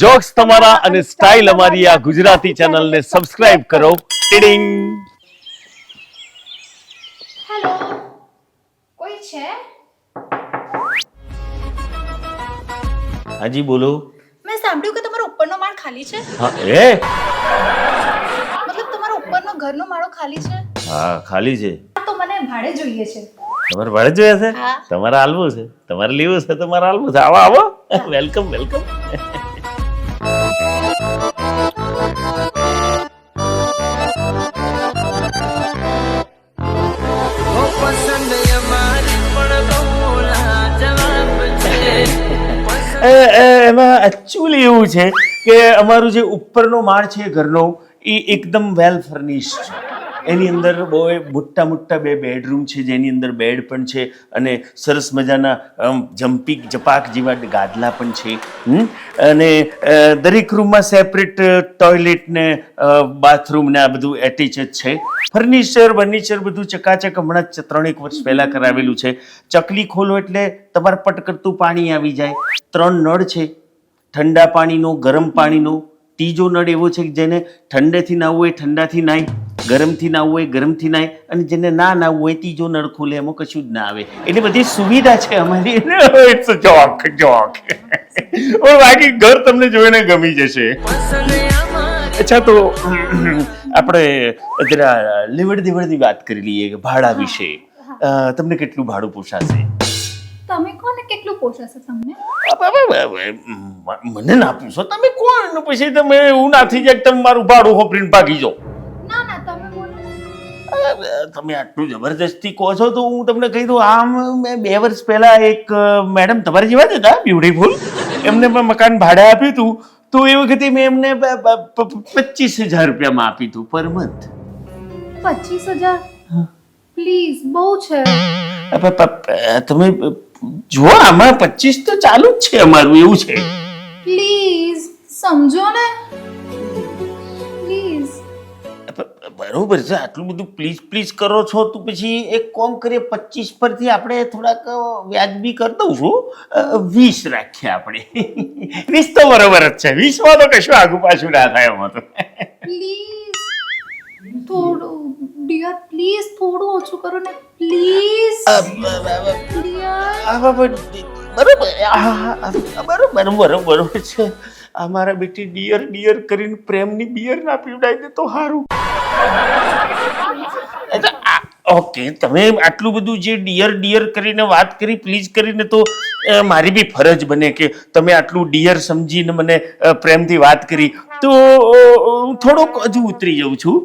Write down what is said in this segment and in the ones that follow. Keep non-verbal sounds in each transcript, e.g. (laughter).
Jokes તમારા અને style અમારી આ ગુજરાતી ચેનલને સબસ્ક્રાઇબ કરો. ટીડિંગ. હેલો કોઈ છે? હાજી બોલો. મેં સાંભળ્યું કે તમારો ઉપરનો માળ ખાલી છે? હા એ મતલબ તમારો ઉપરનો ઘરનો માળો ખાલી છે? હા ખાલી છે. તો મને ભાડે જોઈએ છે. તમારે ભાડે જોઈએ છે? તમારે આલવું છે. તમારે લેવું છે તમારે આલવું છે. આવો આવો. વેલકમ વેલકમ એમાં એકચ્યુઅલી એવું છે કે અમારું જે ઉપરનો માળ છે ઘરનો, એ એકદમ વેલ ફર્નિશ છે. એની અંદર બહુ મોટા મોટા બે બેડરૂમ છે, જેની અંદર બેડ પણ છે અને સરસ મજાના, આમ જમ્પિંગ જપાક જેવા ગાદલા પણ છે? અને દરેક રૂમમાં સેપરેટ ટોયલેટ ને બાથરૂમ ને આ બધું એટેચ જ છે. ફર્નિચર ફર્નિચર બધું ચકાચક હમણાં જ ત્રણેક વર્ષ પહેલા કરાવેલું છે. ચકલી ખોલો એટલે તમારે પટકરતું પાણી આવી જાય. ત્રણ નળ છે. ઠંડા પાણીનો ગરમ પાણીનો. ત્રીજો નળ એવો છે કે જેને ઠંડેથી નાહવું હોય ઠંડાથી નાય ગરમથી નાહવું હોય ગરમથી નાય અને જેને ના નાહવું હોય ત્રીજો નળ ખોલે એમાં કશું જ ના આવે. એટલે બધી સુવિધા છે અમારી. ઇટ્સ જોક જોક બાકી ઘર તમને જોઈને ગમી જશે. અચ્છા તો આપણે જરા લેવડ દેવડની વાત કરી લઈએ કે ભાડા વિશે. તમને કેટલું ભાડું પોસાશે? તમે કોને કેટલું પોસાશે તમને? મને ના પૂછો. તમે કોણ? પછી તમે એવું ના થઈ જાય તમે મારું ભાડું હોપરીને ભાગી જાઓ. ના ના તમે તમે આટલું જબરજસ્તી કહો છો તો હું તમને કહી દઉં આમ મેં બે વર્ષ પહેલા એક મેડમ તમારી જેવા જ હતા બ્યુટીફુલ એમને મેં મકાન ભાડે આપ્યું હતું. તો એ વખતે મેં એમને પચીસ હજાર રૂપિયામાં આપ્યું હતું પર મંથ. પચીસ હજાર? પ્લીઝ બહુ છે. તમે જુઓ આમાં પચીસ તો ચાલુ જ છે અમારું એવું છે. પ્લીઝ સમજો ને. પ્લીઝ બરોબર છે આટલું બધું પ્લીઝ પ્લીઝ કરો છો તો પછી એક કોમ કરીએ પચીસ પરથી આપણે થોડાક વ્યાજબી કરી દઉં છું. વીસ રાખીએ આપણે. વીસ તો બરોબર જ છે. વીસમાં તો કશું આગુ પાછું ના થાય એમાં તો. પ્લીઝ થોડું ડિયર પ્લીઝ થોડું ઓછું કરો ને. પ્લીઝ બરોબર છે. આ મારા ડિયર ડિયર કરીને પ્રેમની બિયર ના પીવડાવી દે તો સારું ઓકે, તમે આટલું બધું જે ડિયર ડિયર કરીને વાત કરી પ્લીઝ કરીને તો મારી બી ફરજ બને કે તમે આટલું ડિયર સમજીને મને પ્રેમથી વાત કરી. તો હું થોડોક હજુ ઉતરી જાઉં છું.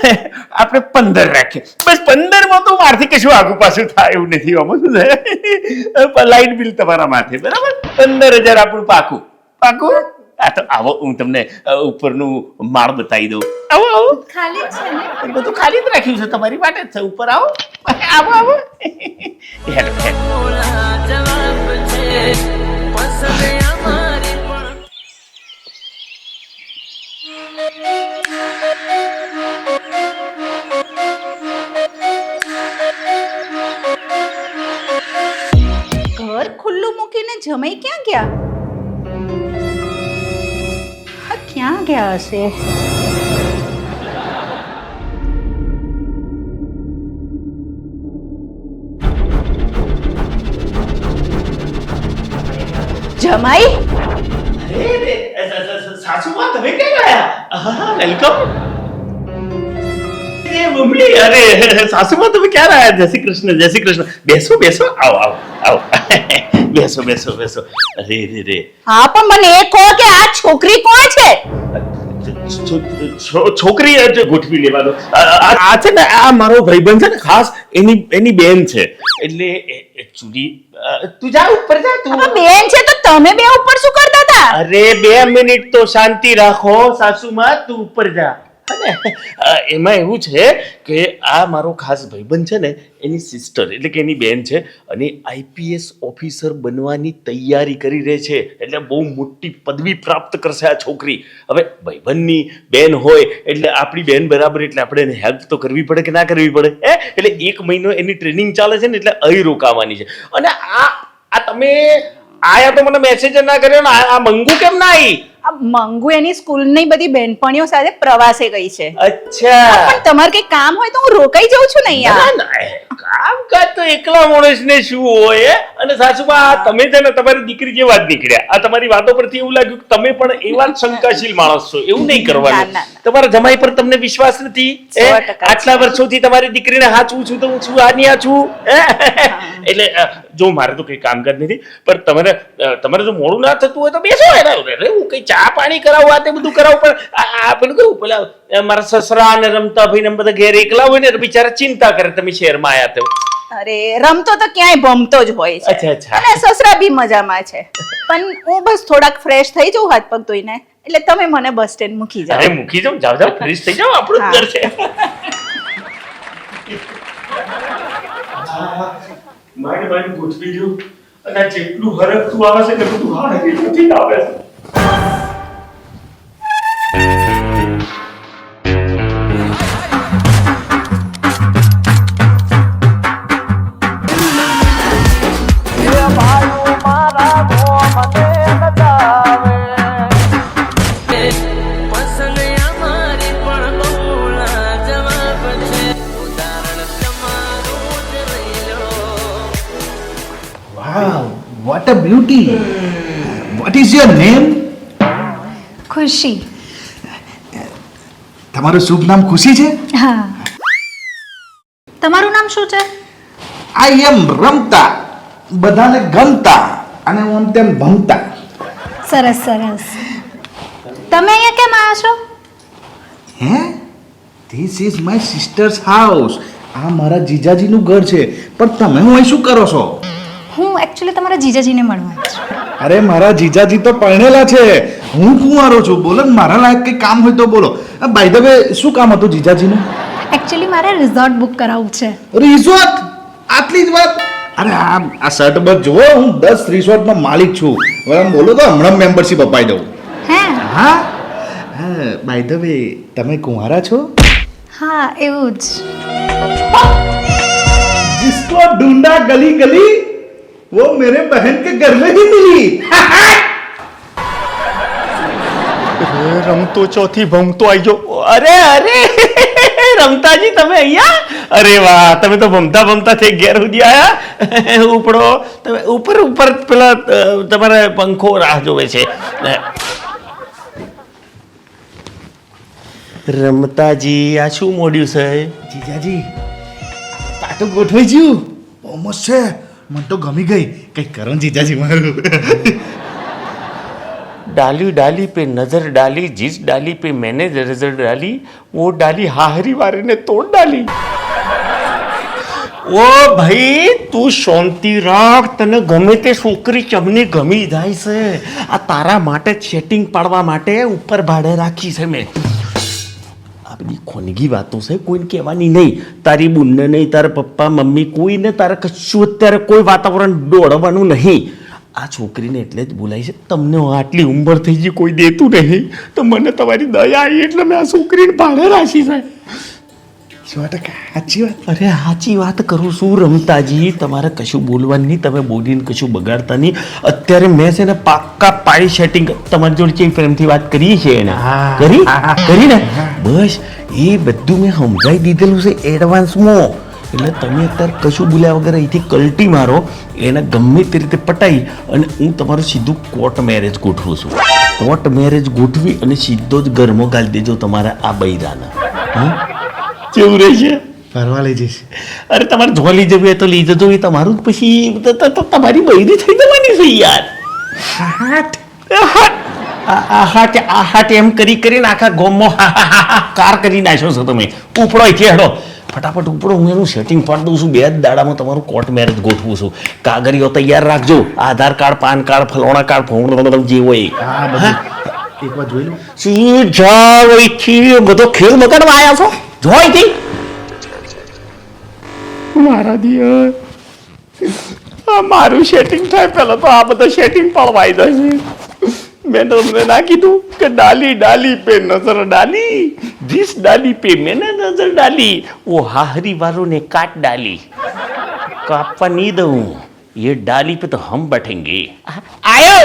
(laughs) આપણે પંદર રાખીએ. બસ પંદરમાં તો મારથી કશું આગુ પાછું થાય એવું નથી આમાં શું થાય (laughs) લાઇટ બિલ તમારા માથે બરાબર? પંદર હજાર આપણું પાકું. પાકું? આ તો આવો હું તમને ઉપરનું માળ બતાવી દઉં. આવો આવો. ખાલી છે ને? બધું ખાલી જ રાખ્યું છે તમારી માટે જ છે. ઉપર આવો. આવો આવો. (laughs) Hello hello. ઘર ખુલ્લું મૂકીને જમાઈ ક્યાં ગયા આ ક્યાં ગયા હશે જમાઈ સાસુમાં તમે ક્યાં ગયા વેલકમ એ મમ્મી અરે સાસુમાં તમે ક્યાં આવ્યા જય શ્રી કૃષ્ણ જય શ્રી કૃષ્ણ. બેસો બેસો. આવો આવો આવો. (laughs) બેસો બેસો બેસો. અરે રે રે હા પણ મને એ કહો કે આ છોકરી કોણ છે? છોકરી જે ગોઠવી લેવાનો. આ છે ને આ મારો ભાઈબંધ છે ને ખાસ એની એની બેન છે. એટલે એકચ્યુઅલી તું જા ઉપર જા તું. બેન છે તો તમે બે ઉપર શું કરતા હતા? અરે બે મિનિટ તો શાંતિ રાખો સાસુમાં તું ઉપર જા. અને, એમાં એવું છે કે આ મારો ખાસ ભાઈબંધ છે ને એની સિસ્ટર એટલે કે એની બેન છે અને આઈપીએસ ઓફિસર બનવાની તૈયારી કરી રહે છે એટલે બહુ મોટી પદવી પ્રાપ્ત કરશે આ છોકરી. હવે ભાઈબંધની બેન હોય એટલે આપણી બેન બરાબર એટલે આપણે એને હેલ્પ તો કરવી પડે કે ના કરવી પડે હે? એટલે એક મહિનો એની ટ્રેનિંગ ચાલે છે ને એટલે અહીં રોકાવાની છે. અને આ આ તમે આયા તો મને મેસેજ ના કર્યો ને આ મંગુ કેમ ના આવી મંગુ એની સ્કૂલની બધી બેનપણીઓ સાથે પ્રવાસે ગઈ છે. અચ્છા. પણ તમારે કઈ કામ હોય તો હું રોકાઈ જાઉં છું ને અહીંયા? કામ કાજ તો એકલા માણસને શું હોય અને સાસુબા આ તમે છે ને તમારી દીકરી જ નીકળ્યા. આ તમારી વાતો પરથી એવું લાગ્યું કે તમે પણ એવા જ (laughs) શંકાશીલ માણસ છો. એવું નહીં કરવાનું. ના, ના, તમારા જમાઈ પર તમને વિશ્વાસ નથી આટલા વર્ષોથી તમારી દીકરીને હાચવું છું તો હું છું આ નહીં હાચવું? એટલે જો મારે તો કઈ કામકાજ નથી પણ તમારે તમારે જો મોડું ના થતું હોય તો બેસો એના હું કઈ ચા પાણી કરાવું આ તે બધું કરાવું પણ આ- પેલું કેવું પેલા મારા સસરા અને રમતા ભાઈ ને બધા ઘેર એકલા હોય ને બિચારા ચિંતા કરે તમે શહેરમાં આયા તો અરે રમતો તો ક્યાંય ભમતો જ હોય છે. અચ્છા અચ્છા. અને સસરા બી મજામાં છે. પણ હું બસ થોડાક ફ્રેશ થઈ જાઉં હાથ પગ ધોઈને એટલે તમે મને બસ સ્ટેન્ડ મૂકી અરે મૂકી જાઓ જાવ જાઓ ફ્રેશ થઈ જાઓ આપણું ઘર છે. માંડ માંડ ગોઠવી જો અને જેટલું હરકતું આવે છે ને હારે નથી આવે છે. Beauty! What is your name? ખુશી તમારું શુભ નામ ખુશી છે? હા. તમારું નામ શું છે? આઈ એમ રમતા. બધાને ગમતા અને હું આમ તેમ ભમતા સરસ સરસ. તમે અહીંયા કેમ આવ્યા છો? હે? This is my sister's house આ મારા જીજાજીનું ઘર છે. પણ તમે હું અહીં શું કરો છો? હું એકચ્યુઅલી તમારા જીજાજીને મળવા છું. અરે મારા જીજાજી તો પરણેલા છે. હું કુંવારો છું. બોલો ને મારા લાયક કંઈ કામ હોય તો બોલો. બાય ધ વે શું કામ હતું જીજાજીનું? એકચ્યુઅલી મારે રિઝોર્ટ બુક કરાવવું છે. રિઝોર્ટ આટલી જ વાત? અરે આ આ શર્ટ બગ જુઓ હું દસ રિસોર્ટનો માલિક છું. હવે આમ બોલો તો હમણાં મેમ્બરશિપ અપાઈ દઉં. હે? હા? હા બાય ધ વે તમે કુંવારા છો? હા એવું જ. જિસકો ઢૂંઢા ગલી ગલી वो मेरे बहन के घर में ही मिली રમતો ચોથી ભમતો આઈ ગયો અરે અરે રમતાજી તમે અહીંયા અરે વાહ તમે તો ભમતા ભમતા થઈ ઘેર સુધી આયા ઉપડો તમે ઉપર ઉપર પેલા અ, તમારે પંખો રાહ જોવે છે રમતાજી આ શું મોડ્યું છે જીજાજી પાટું ગોઠવાઈ ગયું બહુ મસ્ત છે મને તો ગમી ગઈ કઈ કરો ને જીજાજી મારું डाली डाली पे नजर डाली जिस डाली पे मैंने नजर डाली वो डाली हाहरी वाले ने तोड़ डाली ઓ ભાઈ તું શાંતિ રાખ તને ગમે તે છોકરી ચમની ગમી જાય છે આ તારા માટે સેટિંગ પાડવા માટે ઉપર ભાડે રાખી છે મેં આ બધી ખોનગી વાતો છે, કોઈને કહેવાની નહીં. તારી બુનને નહીં, તારા પપ્પા, મમ્મી, કોઈને તારે કશું અત્યારે કોઈ વાતાવરણ દોડવાનું નહીં. આ છોકરીને એટલે જ બોલાય છે, તમને આટલી ઉંમર થઈ ગઈ, કોઈ દેતું નહીં. તો મને તમારી દયા આવી એટલે મેં આ છોકરીને ભાડે રાખી છે. સો ટકા સાચી વાત? અરે સાચી વાત કરું છું રમતાજી. તમારે કશું બોલવાનું નહીં તમે બોલીને કશું બગાડતા નહીં. અત્યારે મેં છે ને પાક્કા પાડી સેટિંગ તમારી જોડે કેવી પ્રેમથી વાત કરી છે એને? કરી. કરી ને? બસ એ બધું મેં સમજાવી દીધેલું છે એડવાન્સમાં એટલે તમે અત્યારે કશું બોલ્યા વગર અહીંથી કલ્ટી મારો. એને ગમે તે રીતે પટાઈ અને હું તમારું સીધું કોર્ટ મેરેજ ગોઠવું છું. કોર્ટ મેરેજ ગોઠવી અને સીધો જ ઘરમાં ગાલી દેજો તમારા આ બૈરાના. હા કેવું રહેશે ફરવા લઈ જઈશ. અરે તમારે જોવા લઈ જવું તો લઈ જજો. એ તમારું પછી તમારી બૈરી થઈ જવાની છે યાર. હાટ. આ આ હાટ એમ કરી કરીને આખા ગોમમાં કાર કરી નાખ્યો છો તમે. ઉપડો અહીંથી હેડો. ફટાફટ ઉપડો. હું એનું સેટિંગ પાડી દઉં છું. બે જ દાડામાં તમારું કોર્ટ મેરેજ ગોઠવું છું. કાગળીઓ તૈયાર રાખજો. આધાર કાર્ડ પાન કાર્ડ ફલોણા કાર્ડ ફોન જે હોય. એકવાર જોઈ લો. સી જાઓ અહીંથી બધો ખેલ બગાડવા આવ્યા છો? જો અહીંથી મારા દિયર આ મારું સેટિંગ થાય પહેલા તો આ બધા સેટિંગ પાડવાઈ જશે મેં તમને ના કીધું કે ડાલી ડાલી પે નજર ડાલી जिस डाली पे मैंने नजर डाली वो हाहरी वालों ने काट डाली काटवा नहीं दूं ये डाली पे तो हम बैठेंगे आयो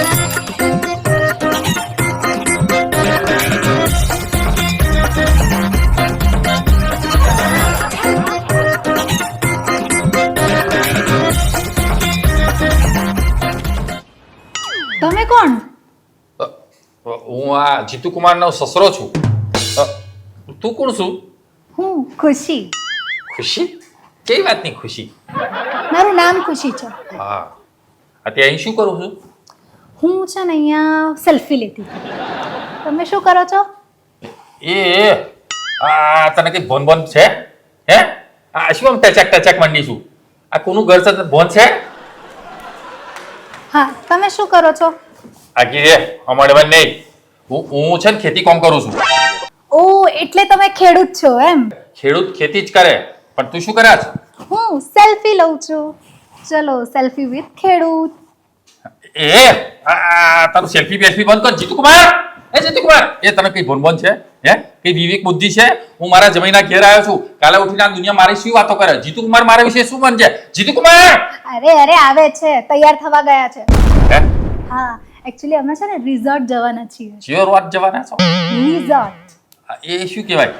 તમે કોણ? હું આ જીતુ કુમારનો સસરો છું. તું કોણ છું? હું ખુશી. ખુશી? કેવી વાતની ખુશી? મારું નામ ખુશી છે. હા. અત્યારે અહીં શું કરું છું? હું છે ને અહીંયા સેલ્ફી લેતી તમે શું કરો છો? એ એ, આ તને કઈ ભોન ભોન છે? હે? આ શું આમ ટચક ટચક મંડી છું? આ કોનું ઘર છે? ભોન છે? હા તમે શું કરો છો? આ કીધે અમારે બંને. નહીં હું હું છે ને ખેતી કોમ કરું છું. ઓ એટલે તમે ખેડૂત છો એમ? ખેડૂત ખેતી જ કરે પણ તું શું કરે છે? હું સેલ્ફી લઉં છું. ચલો સેલ્ફી વિથ ખેડૂત. એ આ તારું સેલ્ફી બેલ્ફી બંધ કર જીતુ કુમાર એ જીતુ કુમાર એ તને કઈ ભોન ભોન છે? હે? કઈ વિવેક બુદ્ધિ છે? હું મારા જમીના ઘેર આવ્યો છું. કાલે ઉઠીને આ દુનિયા મારી શું વાતો કરે? જીતુ કુમાર મારા વિશે શું બનજે? જીતુ કુમાર અરે અરે આવે છે. તૈયાર થવા ગયા છે. હે? હા. એકચ્યુઅલી અમે છે ને રિઝોર્ટ જવાના છીએ. શ્યોર વાત જવાના છો? રિઝોર્ટ એ શું કહેવાય?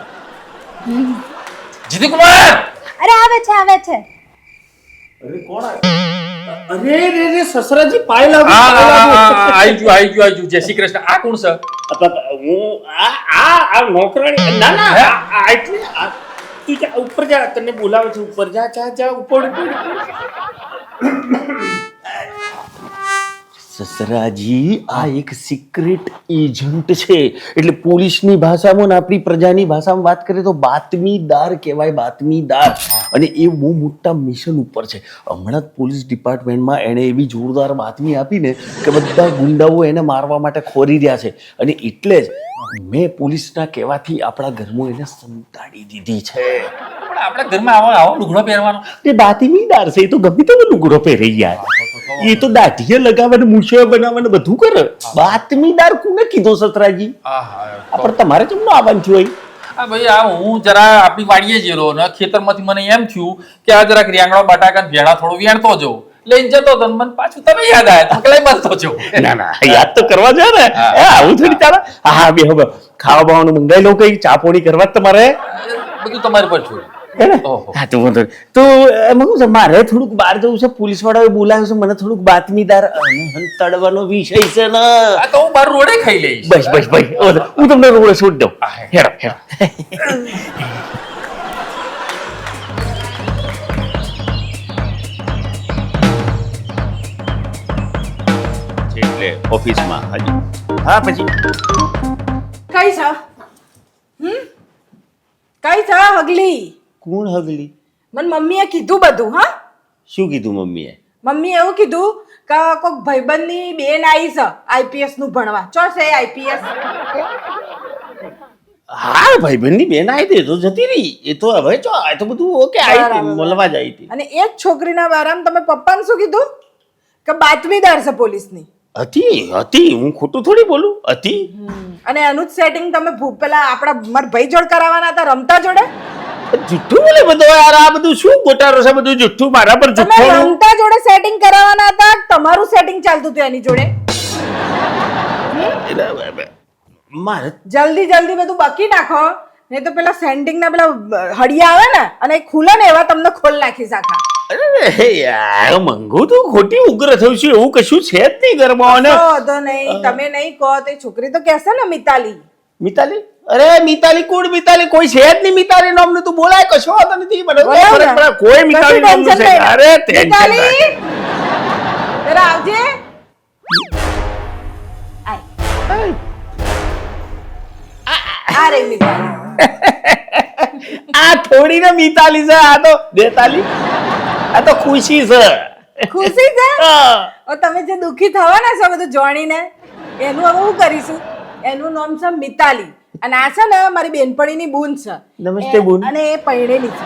જીતુ કુમાર અરે આવે છે આવે છે. અરે કોણ આ- અરે રે રે સસરાજી પાય લાગુ આઈ ગયો આઈ ગયો આઈ ગયો જય શ્રી કૃષ્ણ. આ કોણ છે? અપા, હું આ આ આ નોકરાણી. ના ના આ- આ એટલે તું જા ઉપર જા તને બોલાવે છે ઉપર જા જા જા ઉપર, ઉપર. સસરાજી, આ એક સિક્રેટ એજન્ટ છે. એટલે પોલીસની ભાષામાં આપણી પ્રજાની ભાષામાં વાત કરીએ તો બાતમીદાર કહેવાય, બાતમીદાર. અને એ બહુ મોટા મિશન ઉપર છે. હમણાં જ પોલીસ ડિપાર્ટમેન્ટમાં એણે એવી જોરદાર બાતમી આપીને કે બધા ગુંડાઓ એને મારવા માટે ખોરી રહ્યા છે. અને એટલે જ મેં પોલીસના કહેવાથી આપણા ઘરમાં એને સંતાડી દીધી છે. પણ આપણા ઘરમાં આવો આવો લુગડો પહેરવાનો. એ બાતમીદાર છે એ તો ગમે તેવો લુગડો પહેરે યાર. એ તો દાઢીએ લગાવવાનું મૂછો બનાવવાનું બધું કરે. બાતમીદાર કોને કીધો સતરાજી? પણ તમારે કેમ ના આવવાનું થયું હોય ભાઈ આ હું જરા આપણી વાડીએ જેલો ને ખેતરમાંથી મને એમ થયું કે આ જરાક રીંગણો બટાકા ભેળા થોડું વેણતો જો લઈને જતો તો ને મને પાછું તમે યાદ આવ્યા તકલાઈ કલાઈ બસતો છો. ના ના યાદ તો કરવા જો ને. એ આવું થોડી ચાલે. હા બે હવે ખાવા બાવાનું મંગાઈ લઉં કઈ ચાપોડી કરવા તમારે. બધું તમારી પર છોડ્યું. હે તો વાંધો તો. એમાં શું છે? મારે થોડુંક બહાર જવું છે પોલીસ વાળાએ બોલાવ્યું છે મને થોડુંક બાતમીદાર તડવાનો વિષય છે ને. આ તો હું બાર રોડે ખાઈ લઈશ. બસ બસ બસ. હું તમને રોડે છોડી દઉં. હેરો હે. હેડો હેડો. એટલે ઓફિસમાં હાજી. હા પછી? કઈ છે? હમ? કઈ છે હગલી કોણ હગલી? મને મમ્મીએ કીધું બધું હા? શું કીધું મમ્મીએ? મમ્મી એવું કીધું કે કોઈક ભાઈબંધની બેન આવી છે આઈપીએસનું ભણવા. ચો છે આઈપીએસ. હા ભાઈબંધની બેન આવી હતી એ તો જતી રહી. એ તો હવે જો આ તો બધું ઓકે આવી હતી મળવા જ આવી હતી. અને એ જ છોકરીના બારામાં તમે પપ્પાને શું કીધું? કે બાતમીદાર છે પોલીસની. હતી હતી હું ખોટું થોડી બોલું? હતી. અને એનું જ સેટિંગ તમે ભૂ- પેલા આપણા મારા ભાઈ જોડે કરાવવાના હતા રમતા જોડે? જુઠ્ઠું બોલે બધો? યાર આ બધું શું ગોટાળો છે? બધું જુઠ્ઠું મારા પર તમે જુઠ્ઠું રમતા જોડે સેટિંગ કરાવવાના હતા? તમારું સેટિંગ ચાલતું હતું એની જોડે? મારે જલ્દી જલ્દી બધું બાકી નાખો. નહીં તો પેલા સેન્ડિંગ ના પેલા હડિયા આવે ને અને એ ખુલે ને એવા તમને ખોલ નાખી આખા. અરે યાર મંગુ તું ખોટી ઉગ્ર થયું છે એવું કશું છે જ નહીં ઘરમાં અને તમે નહીં કહો તો એ છોકરી તો કહેશે ને મિતાલી. મિતાલી? અરે મિતાલી કુડ મિતાલી કોઈ છે જ નહીં મિતાલી નામનું. તું બોલાય કશો? વાંધો નથી. મને કોઈ મિતાલી નામનું છે અરે મિતાલી. જરા આવજે. આય. આ મિતાલી. (laughs) આ થોડી ને મિતાલી છે. આ તો બેતાલી. આ તો ખુશી છે. ખુશી છે? તમે જે દુખી થવાના છો બધું જોણીને એનું હવે હું કરીશું? એનું નામ છે મિતાલી. અને આ છે ને મારી બેનપણીની બૂન છે. નમસ્તે બૂન. અને એ પરણેલી છે.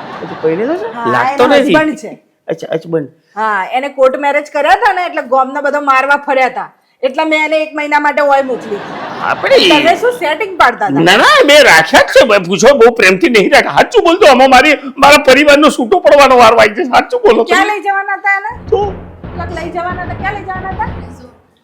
લાગતો નથી. husband છે. અચ્છા અચબંધ હા એને કોર્ટ મેરેજ કર્યા હતા ને એટલે ગોમના બધા મારવા ફર્યા હતા. એટલે મેં એને એક મહિના માટે ઓય મોકલી. આપણે તમે શું સેટિંગ પાડતા હતા? ના ના મેં રાખ્યા જ છે. પૂછો બહુ પ્રેમથી નહીં રાખ સાચું બોલતો આમાં મારી મારા પરિવારનો છૂટો પડવાનો વાર આવી છે સાચું બોલો ક્યાં લઈ જવાના હતા એને? તો? લઈ જવાના હતા? ક્યાં લઈ જવાના હતા?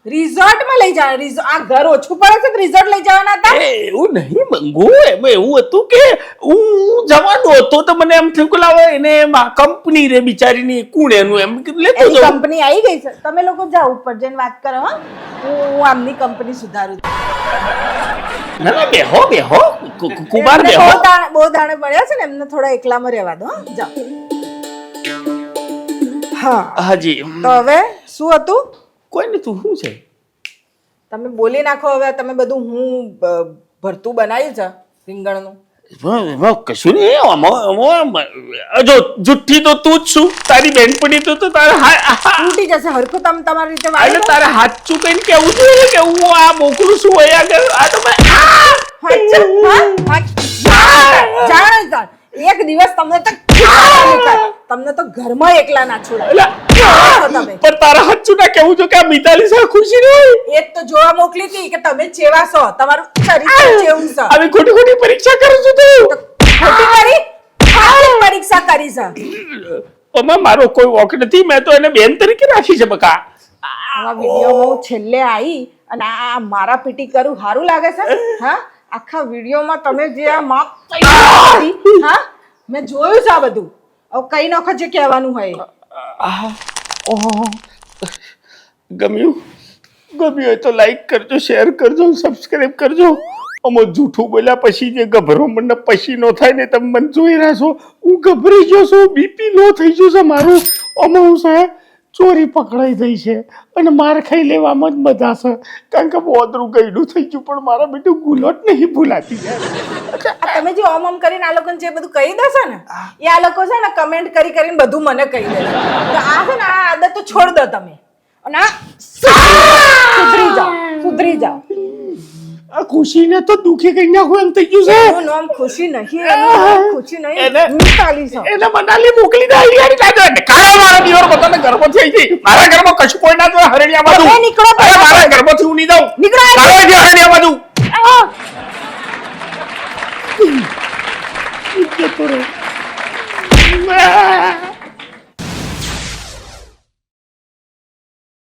રિઝોર્ટમાં લઈ જવા આ ઘર ઓછું પડે છે રિઝોર્ટ લઈ જવાના હતા? એ, એવું નહીં મંગુ એમાં એવું હતું કે હું જવાનો હતો તો મને એમ થયું કે લાવો એને કંપની રે બિચારીની કુણ એનું એમ લેતો એની જાઉં. કંપની આવી ગઈ છે? તમે લોકો જાઓ ઉપર જઈને વાત કરો હા. હું હું આમની કંપની સુધારું છું. ના ના બેહો બેહો. કુ- કુ- કુમાર એમને બેહો. બહુ દાણે બહુ દાણે પડ્યા છે ને એમને થોડા એકલામાં રહેવા દો હા? જાઓ. હા હાજી તો હવે શું હતું? કોઈ નહીં તું શું છે? તમે બોલી નાખો હવે તમે બધું હું ભરતું બનાવ્યું છે રીંગણનું? કશું નહીં જો જુઠ્ઠી તો તું જ છું તારી બેનપણી તો તારે તારા હા- હા- તૂટી જશે હરખું તમે તમારી રીતે એટલે તારે હાથ ચૂકીને કેવું જોઈએ કે હું આ મોકલું છું અહીંયા કે આ તો આ! જાણ એક દિવસ તમને તો તો ઘરમાં એકલા ના છોડાય. પણ તારા હાચું ના કેવું છું કે આ મિતાલી સાથે ખુશી નહીં એ તો જોવા મોકલી હતી કે તમે ચેવા છો તમારું શરીર જેવું છે. આવી ખોટી ખોટી પરીક્ષા કરું છું તું. ખોટી કરી પરીક્ષા કરી છે. આમાં મારો કોઈ વોક નથી મેં તો એને બેન તરીકે રાખી છે બકા. આવા વિડીયોમાં હું છેલ્લે આવી અને આ મારા પીટી કરું સારું લાગે છે? હા? આખા વિડીયોમાં તમે જે આ માપ હા? મેં જોયું છે આ બધું. હવે કઈ નખો જે કહેવાનું હોય. આહ, ઓહો. ગમ્યું? ગમ્યું હોય તો લાઈક કરજો શેર કરજો સબસ્ક્રાઈબ કરજો. અમો જૂઠું બોલ્યા પછી જે ગભરો મને પછી નો થાય ને તમે મને જોઈ રહ્યા છો. હું ગભરાઈ ગયો છું બીપી લો થઈ ગયું છે મારું. અમો હું છે ચોરી પકડાઈ થઈ છે અને માર ખાઈ લેવામાં જ મજા છે. કારણ કે બોદરું ગયડું થઈ ગયું, પણ મારા બેટું ગુલોટ નહીં ભૂલાતી. તમે જે ઓમ ઓમ કરીને આ લોકોને જે બધું કહી દેશો ને, એ આ લોકો છે ને કમેન્ટ કરી કરીને બધું મને કહી દે તો આ છે ને, આ આદત તો છોડ દો તમે. અને સુધરી જાઓ સુધરી જાઓ. આ ખુશીને તો દુખી કરી નાખું એમ થઈ ગયું છે. એનું નામ ખુશી નહીં એનું નામ ખુશી નહીં એને- મિતાલી છે. એને મનાલી મોકલી દે યાર કાજો કાળો મારો દિયોર બધાને ગર્ભ થઈ ગઈ. મારા ઘરમાં કશું કોઈ ના જોવે હરણિયા બાજુ તમે નીકળો અરે મારા ઘરમાંથી હું નહીં દઉં નીકળો અહીંથી. કાળો બાજુ જતો રહ્યો. આ!